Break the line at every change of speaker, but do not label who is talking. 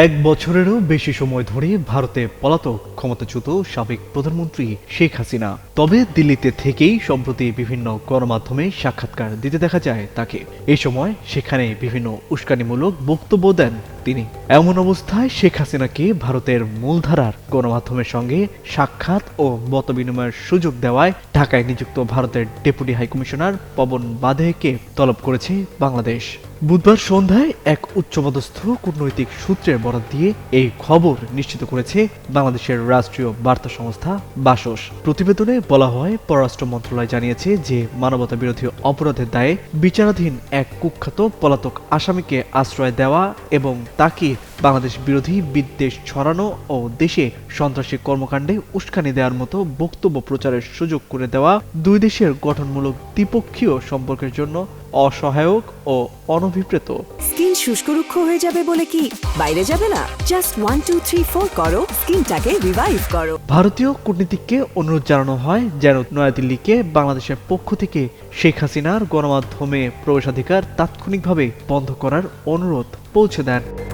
এক বছরেরও বেশি সময় ধরে ভারতে পলাতক ক্ষমতাচ্যুত সাবেক প্রধানমন্ত্রী শেখ হাসিনা। তবে দিল্লিতে থেকেই সম্প্রতি বিভিন্ন গণমাধ্যমে সাক্ষাৎকার দিতে দেখা যায় তাকে। এই সময় সেখানে বিভিন্ন উস্কানিমূলক বক্তব্য দেন তিনি। এমন অবস্থায় শেখ হাসিনাকে ভারতের মূলধারার গণমাধ্যমের সঙ্গে সাক্ষাৎ ও মতবিনিময়ের সুযোগ দেওয়ায় ঢাকায় নিযুক্ত ভারতের ডেপুটি হাইকমিশনার পবন বাধেকে তলব করেছে বাংলাদেশ। বুধবার সন্ধ্যায় এক উচ্চপদস্থ কূটনৈতিক সূত্রের বরাত দিয়ে এই খবর নিশ্চিত করেছে বাংলাদেশের রাষ্ট্রীয় বার্তা সংস্থা বাসস। প্রতিবেদনে বলা হয়, পররাষ্ট্র মন্ত্রণালয় জানিয়েছে যে মানবতা বিরোধী অপরাধের দায়ে বিচারাধীন এক কুখ্যাত পলাতক আসামিকে আশ্রয় দেওয়া এবং তাকে বাংলাদেশ বিরোধী বিদ্বেষ ছড়ানো ও দেশে সন্ত্রাসী কর্মকাণ্ডে উস্কানি দেওয়ার মতো বক্তব্য প্রচারের সুযোগ করে দেওয়া দুই দেশের গঠনমূলক দ্বিপক্ষীয় সম্পর্কের জন্য অসহায়ক ও অনভিপ্রেত।
স্কিন শুষ্ক রুক্ষ হয়ে যাবে বলে কি? বাইরে যাবে না। Just one two three four করো। স্কিনটাকে রিভাইভ করো।
ভারতীয় কূটনীতিককে অনুরোধ জানানো হয় যেন নয়াদিল্লিকে বাংলাদেশের পক্ষ থেকে শেখ হাসিনার গণমাধ্যমে প্রবেশাধিকার তাৎক্ষণিকভাবে বন্ধ করার অনুরোধ পৌঁছে দেন।